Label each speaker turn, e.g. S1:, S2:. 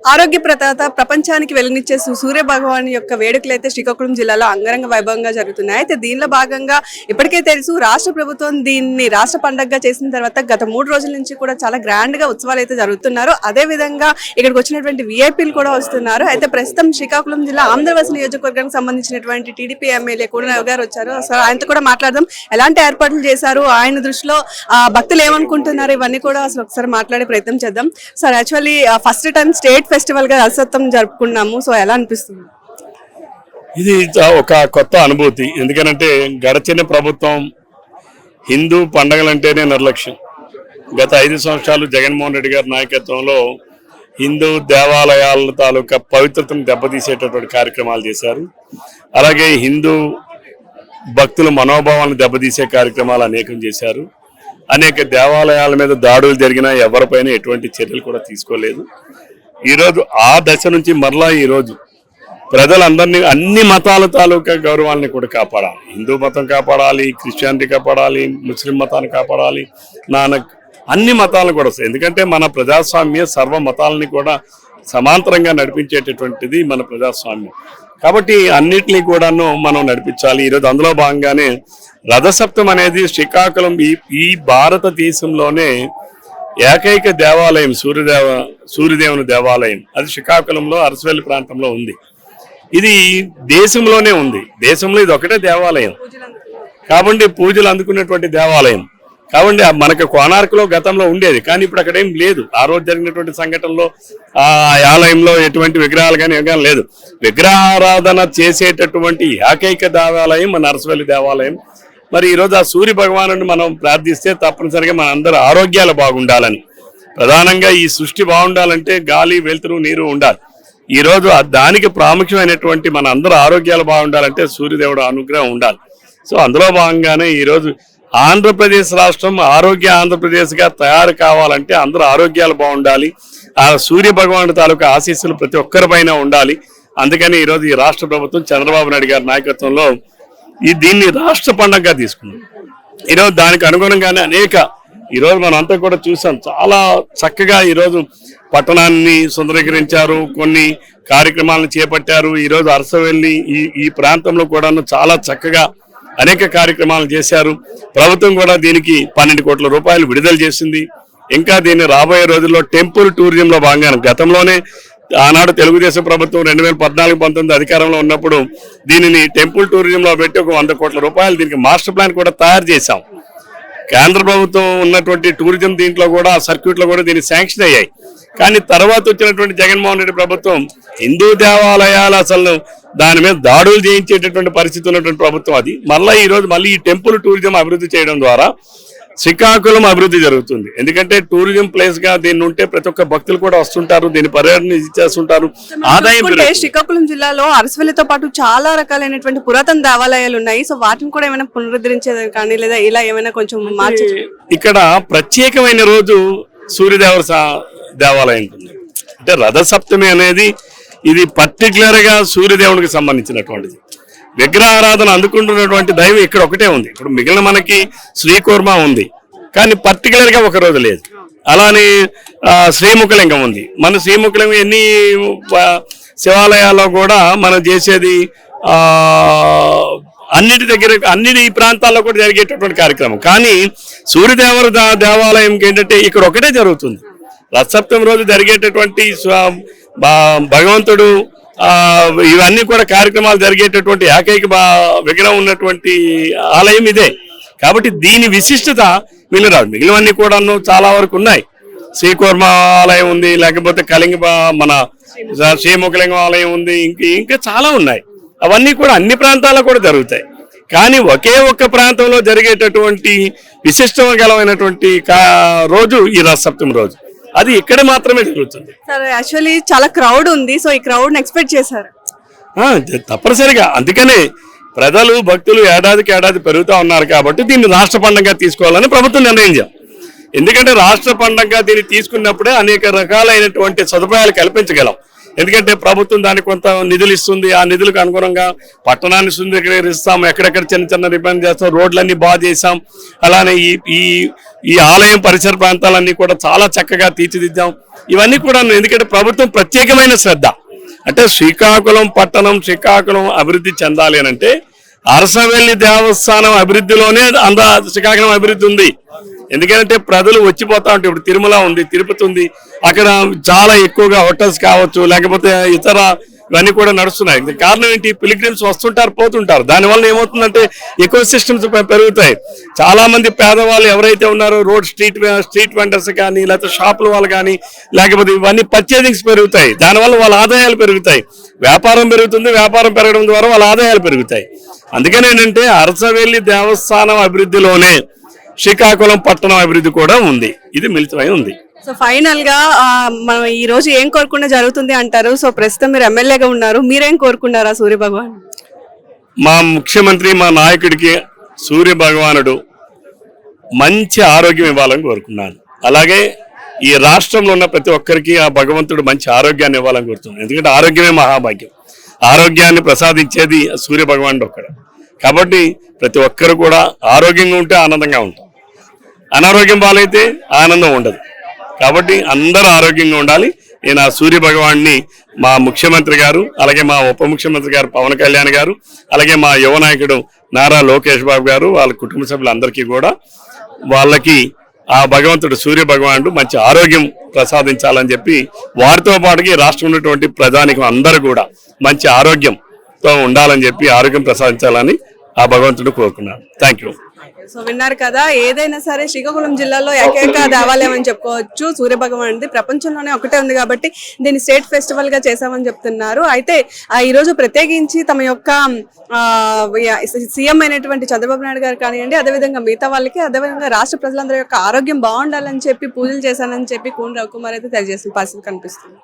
S1: ఆరోగ్య ప్రదాత ప్రపంచానికి వెలుగునిచ్చే సూర్య భగవాన్ యొక్క వేడుకలు అయితే శ్రీకాకుళం జిల్లాలో అంగరంగ వైభవంగా జరుగుతున్నాయి. అయితే దీనిలో భాగంగా ఇప్పటికే తెలుసు రాష్ట్ర ప్రభుత్వం దీన్ని రాష్ట్ర పండగగా చేసిన తర్వాత గత మూడు రోజుల నుంచి కూడా చాలా గ్రాండ్గా ఉత్సవాలు అయితే జరుగుతున్నారు. అదే విధంగా ఇక్కడికి వచ్చినటువంటి విఐపీలు కూడా వస్తున్నారు. అయితే ప్రస్తుతం శ్రీకాకుళం జిల్లా ఆంధ్రవలస నియోజకవర్గానికి సంబంధించినటువంటి టీడీపీ ఎమ్మెల్యే కూడా గారు వచ్చారు. సో ఆయనతో కూడా మాట్లాడదాం. ఎలాంటి ఏర్పాట్లు చేశారు? ఆయన దృష్టిలో భక్తులు ఏమనుకుంటున్నారు? ఇవన్నీ కూడా అసలు ఒకసారి మాట్లాడే ప్రయత్నం చేద్దాం. Sir actually first time state ఫెస్టివల్గా అలసత్వం జరుపుకున్నాము. సో ఎలా అనిపిస్తుంది?
S2: ఇది ఒక కొత్త అనుభూతి. ఎందుకనంటే గడచిన ప్రభుత్వం హిందూ పండగలంటేనే నిర్లక్ష్యం. గత ఐదు సంవత్సరాలు జగన్మోహన్ రెడ్డి గారి నాయకత్వంలో హిందూ దేవాలయాల తాలూకా పవిత్రతను దెబ్బతీసేటటువంటి కార్యక్రమాలు చేశారు. అలాగే హిందూ భక్తుల మనోభావాలను దెబ్బతీసే కార్యక్రమాలు అనేకం చేశారు. అనేక దేవాలయాల మీద దాడులు జరిగినా ఎవరిపైన ఎటువంటి చర్యలు కూడా తీసుకోలేదు. ఈరోజు ఆ దశ నుంచి మరలా ఈరోజు ప్రజలందరినీ అన్ని మతాల తాలూకా గౌరవాల్ని కూడా కాపాడాలి. హిందూ మతం కాపాడాలి క్రిస్టియానిటీ కాపాడాలి ముస్లిం మతాన్ని కాపాడాలి నానక్ అన్ని మతాలను కూడా వస్తాయి. ఎందుకంటే మన ప్రజాస్వామ్య సర్వ మతాలని కూడా సమాంతరంగా నడిపించేటటువంటిది మన ప్రజాస్వామ్యం. కాబట్టి అన్నిటినీ కూడాను మనం నడిపించాలి. ఈరోజు అందులో భాగంగానే రథసప్తం అనేది శ్రీకాకుళం ఈ ఈ భారతదేశంలోనే ఏకైక దేవాలయం సూర్యదేవ సూర్యదేవుని దేవాలయం. అది శ్రీకాకుళంలో అరసవెల్లి ప్రాంతంలో ఉంది. ఇది దేశంలోనే ఉంది. దేశంలో ఇది ఒకటే దేవాలయం. కాబట్టి పూజలు అందుకున్నటువంటి దేవాలయం. కాబట్టి మనకి మనకు కోనార్కులో గతంలో ఉండేది. కానీ ఇప్పుడు అక్కడ ఏం లేదు. ఆ రోజు జరిగినటువంటి సంఘటనలో ఆ ఆలయంలో ఎటువంటి విగ్రహాలు కానీ ఏం కానీ లేదు. విగ్రహారాధన చేసేటటువంటి ఏకైక దేవాలయం మన అరసవల్లి దేవాలయం. మరి ఈరోజు ఆ సూర్య భగవాను మనం ప్రార్థిస్తే తప్పనిసరిగా మన అందరి ఆరోగ్యాలు బాగుండాలని. ప్రధానంగా ఈ సృష్టి బాగుండాలంటే గాలి వెలుతురు నీరు ఉండాలి. ఈ రోజు దానికి ప్రాముఖ్యమైనటువంటి మన అందరూ ఆరోగ్యాలు బాగుండాలంటే సూర్యదేవుడు అనుగ్రహం ఉండాలి. సో అందులో భాగంగానే ఈ రోజు ఆంధ్రప్రదేశ్ రాష్ట్రం ఆరోగ్య ఆంధ్రప్రదేశ్గా తయారు కావాలంటే అందరూ ఆరోగ్యాలు బాగుండాలి. ఆ సూర్య భగవానుడి తాలూకా ఆశీస్సులు ప్రతి ఒక్కరిపైన ఉండాలి. అందుకని ఈ రోజు ఈ రాష్ట్ర ప్రభుత్వం చంద్రబాబు నాయుడు గారి నాయకత్వంలో ఈ దీన్ని రాష్ట్ర పండగగా తీసుకుంది ఈరోజు దానికి అనుగుణంగానే అనేక ఈరోజు మనం అంతా కూడా చూసాం. చాలా చక్కగా ఈరోజు పట్టణాన్ని సుందరీకరించారు. కొన్ని కార్యక్రమాలను చేపట్టారు. ఈరోజు అరసవెల్లి ఈ ఈ ప్రాంతంలో కూడాను చాలా చక్కగా అనేక కార్యక్రమాలు చేశారు. ప్రభుత్వం కూడా దీనికి పన్నెండు కోట్ల రూపాయలు విడుదల చేసింది. ఇంకా దీన్ని రాబోయే రోజుల్లో టెంపుల్ టూరిజంలో భాగంగా గతంలోనే ఆనాడు తెలుగుదేశం ప్రభుత్వం రెండు వేల పద్నాలుగు పంతొమ్మిది అధికారంలో ఉన్నప్పుడు దీనిని టెంపుల్ టూరిజంలో పెట్టి ఒక వంద కోట్ల రూపాయలు దీనికి మాస్టర్ ప్లాన్ కూడా తయారు చేశాం. కేంద్ర ప్రభుత్వం ఉన్నటువంటి టూరిజం దీంట్లో కూడా సర్క్యూట్లో కూడా దీన్ని శాంక్షన్ అయ్యాయి. కానీ తర్వాత వచ్చినటువంటి జగన్మోహన్ రెడ్డి ప్రభుత్వం హిందూ దేవాలయాలు అసలు దాని మీద దాడులు చేయించేటటువంటి పరిస్థితి ఉన్నటువంటి ప్రభుత్వం అది. మళ్ళీ ఈ రోజు మళ్ళీ ఈ టెంపుల్ టూరిజం అభివృద్ధి చేయడం ద్వారా శ్రీకాకుళం అభివృద్ధి జరుగుతుంది. ఎందుకంటే టూరిజం ప్లేస్గా దీన్ని ఉంటే ప్రతి ఒక్క భక్తులు కూడా వస్తుంటారు దీని పర్యటన చేస్తుంటారు ఆదాయం.
S1: శ్రీకాకుళం జిల్లాలో అరసవల్లితో పాటు చాలా రకాలైనటువంటి పురాతన దేవాలయాలు ఉన్నాయి. సో వాటిని కూడా ఏమైనా పునరుద్ధరించేది కానీ లేదా ఇలా ఏమైనా కొంచెం మార్చి
S2: ఇక్కడ ప్రత్యేకమైన రోజు సూర్యదేవర సా- దేవాలయం ఉంది అంటే రథసప్తమి అనేది ఇది పర్టికులర్గా సూర్యదేవునికి సంబంధించినటువంటిది. విగ్రహారాధన అందుకుంటున్నటువంటి దైవం ఇక్కడ ఒకటే ఉంది. ఇప్పుడు మిగిలిన మనకి శ్రీకూర్మ ఉంది. కానీ పర్టికులర్గా ఒక రోజు లేదు. అలానే శ్రీముఖలింగం ఉంది. మన శ్రీముఖలింగం ఎన్ని శివాలయాల్లో కూడా మనం చేసేది అన్నిటి దగ్గర అన్నిటి ప్రాంతాల్లో కూడా జరిగేటటువంటి కార్యక్రమం. కానీ సూర్యదేవర దేవాలయంకి ఏంటంటే ఇక్కడ ఒకటే జరుగుతుంది. రథసప్తమి రోజు జరిగేటటువంటి బా- భగవంతుడు ఇవన్నీ కూడా కార్యక్రమాలు జరిగేటటువంటి ఏకైక విగ్రహం ఉన్నటువంటి ఆలయం ఇదే. కాబట్టి దీని విశిష్టత మిగిలిరాదు మిగిలినవన్నీ కూడాను చాలా వరకు ఉన్నాయి. శ్రీకూర్మ ఆలయం ఉంది లేకపోతే కళింగ మన శ్రీముఖలింగం ఆలయం ఉంది ఇంకా ఇంకా చాలా ఉన్నాయి. అవన్నీ కూడా అన్ని ప్రాంతాల్లో కూడా జరుగుతాయి. కానీ ఒకే ఒక్క ప్రాంతంలో జరిగేటటువంటి విశిష్టమైనటువంటి కా- రోజు ఈ రథసప్తమి రోజు. అది ఇక్కడ మాత్రమే జరుగుతుంది.
S1: సార్ యాక్చువల్లీ చాలా క్రౌడ్ ఉంది సో ఈ క్రౌడ్ ఎక్స్పెక్ట్ చేశారు.
S2: తప్పనిసరిగా. అందుకనే ప్రజలు భక్తులు ఏడాదికి ఏడాది పెరుగుతూ ఉన్నారు కాబట్టి దీన్ని రాష్ట్ర పండుగగా తీసుకోవాలని ప్రభుత్వం నిర్ణయించాం ఎందుకంటే రాష్ట్ర పండుగగా దీన్ని తీసుకున్నప్పుడే అనేక రకాలైనటువంటి సదుపాయాలు కల్పించగలం. ఎందుకంటే ప్రభుత్వం దానికి కొంత నిధులు ఇస్తుంది. ఆ నిధులకు అనుగుణంగా పట్టణాన్ని సుందరీకరిస్తాం. ఎక్కడెక్కడ చిన్న చిన్న రిపేర్ చేస్తాం. రోడ్లన్నీ బాగు చేసాం అలానే ఈ ఈ ఈ ఆలయం పరిసర ప్రాంతాలన్నీ కూడా చాలా చక్కగా తీర్చిదిద్దాం. ఇవన్నీ కూడా ఎందుకంటే ప్రభుత్వం ప్రత్యేకమైన శ్రద్ధ. అంటే శ్రీకాకుళం పట్టణం శ్రీకాకుళం అభివృద్ధి చెందాలి అని అంటే అరసవెల్లి దేవస్థానం అభివృద్ధిలోనే అంద శ్రీకాకుళం అభివృద్ధి ఉంది. ఎందుకంటే ప్రజలు వచ్చిపోతా ఉంటే ఇప్పుడు తిరుమల ఉంది తిరుపతి ఉంది. అక్కడ చాలా ఎక్కువగా హోటల్స్ కావచ్చు లేకపోతే ఇతర ఇవన్నీ కూడా నడుస్తున్నాయి. దీనికి కారణం ఏంటి? పిలిగ్రిమ్స్ వస్తుంటారు పోతుంటారు. దానివల్ల ఏమవుతుందంటే ఎకో సిస్టమ్స్ పెరుగుతాయి. చాలా మంది పేదవాళ్ళు ఎవరైతే ఉన్నారో రోడ్ స్ట్రీట్ స్ట్రీట్ వెండర్స్ కానీ లేకపోతే షాపుల వాళ్ళు కానీ లేకపోతే ఇవన్నీ పర్చేజింగ్స్ పెరుగుతాయి. దానివల్ల వాళ్ళ ఆదాయాలు పెరుగుతాయి. వ్యాపారం పెరుగుతుంది వ్యాపారం పెరగడం ద్వారా వాళ్ళ ఆదాయాలు పెరుగుతాయి. అందుకనే ఏంటంటే అరసవెల్లి దేవస్థానం అభివృద్ధిలోనే శ్రీకాకుళం పట్టణం అభివృద్ధి కూడా ఉంది. ఇది మిళితమై ఉంది.
S1: సో ఫైనల్గా మనం ఈ రోజు ఏం కోరుకున్నా జరుగుతుంది అంటారు. సో ప్రస్తుతం మీరు ఎమ్మెల్యేగా ఉన్నారు. మీరేం కోరుకున్నారా సూర్య భగవాన్
S2: మా ముఖ్యమంత్రి మా నాయకుడికి సూర్య భగవానుడు మంచి ఆరోగ్యం ఇవ్వాలని కోరుకున్నాను. అలాగే ఈ రాష్ట్రంలో ఉన్న ప్రతి ఒక్కరికి ఆ భగవంతుడు మంచి ఆరోగ్యాన్ని ఇవ్వాలని కోరుతున్నాను. ఎందుకంటే ఆరోగ్యమే మహాభాగ్యం. ఆరోగ్యాన్ని ప్రసాదించేది సూర్య భగవానుడు ఒక్కడ. కాబట్టి ప్రతి ఒక్కరు కూడా ఆరోగ్యంగా ఉంటే ఆనందంగా ఉంటాం. అనారోగ్యం పాలైతే ఆనందం ఉండదు. కాబట్టి అందరూ ఆరోగ్యంగా ఉండాలి. నేను ఆ సూర్య భగవాన్ని మా ముఖ్యమంత్రి గారు అలాగే మా ఉప ముఖ్యమంత్రి గారు పవన్ కళ్యాణ్ గారు అలాగే మా యువ నాయకుడు నారా లోకేష్ బాబు గారు వాళ్ళ కుటుంబ సభ్యులందరికీ కూడా వాళ్ళకి ఆ భగవంతుడు సూర్య భగవానుడు మంచి ఆరోగ్యం ప్రసాదించాలని చెప్పి వారితో పాటుకి రాష్ట్రం ఉన్నటువంటి ప్రజానికం అందరూ కూడా మంచి ఆరోగ్యంతో ఉండాలని చెప్పి ఆరోగ్యం ప్రసాదించాలని ఆ భగవంతుడు కోరుకున్నాను థ్యాంక్ యూ
S1: సో విన్నారు కదా ఏదైనా సరే శ్రీకాకుళం జిల్లాలో ఏకైక దేవాలయం అని చెప్పుకోవచ్చు. సూర్య భగవాన్ది ప్రపంచంలోనే ఒకటే ఉంది కాబట్టి దీన్ని స్టేట్ ఫెస్టివల్గా చేశామని చెప్తున్నారు. అయితే ఈ రోజు ప్రత్యేకించి తమ యొక్క ఆ, సీఎం అయినటువంటి చంద్రబాబు నాయుడు గారు కానివ్వండి అదేవిధంగా మిగతా వాళ్ళకి అదేవిధంగా రాష్ట్ర ప్రజలందరి యొక్క ఆరోగ్యం బాగుండాలని చెప్పి పూజలు చేశానని చెప్పి కూన్ రవికుమార్ అయితే తెలియజేసిన పరిస్థితి కనిపిస్తుంది.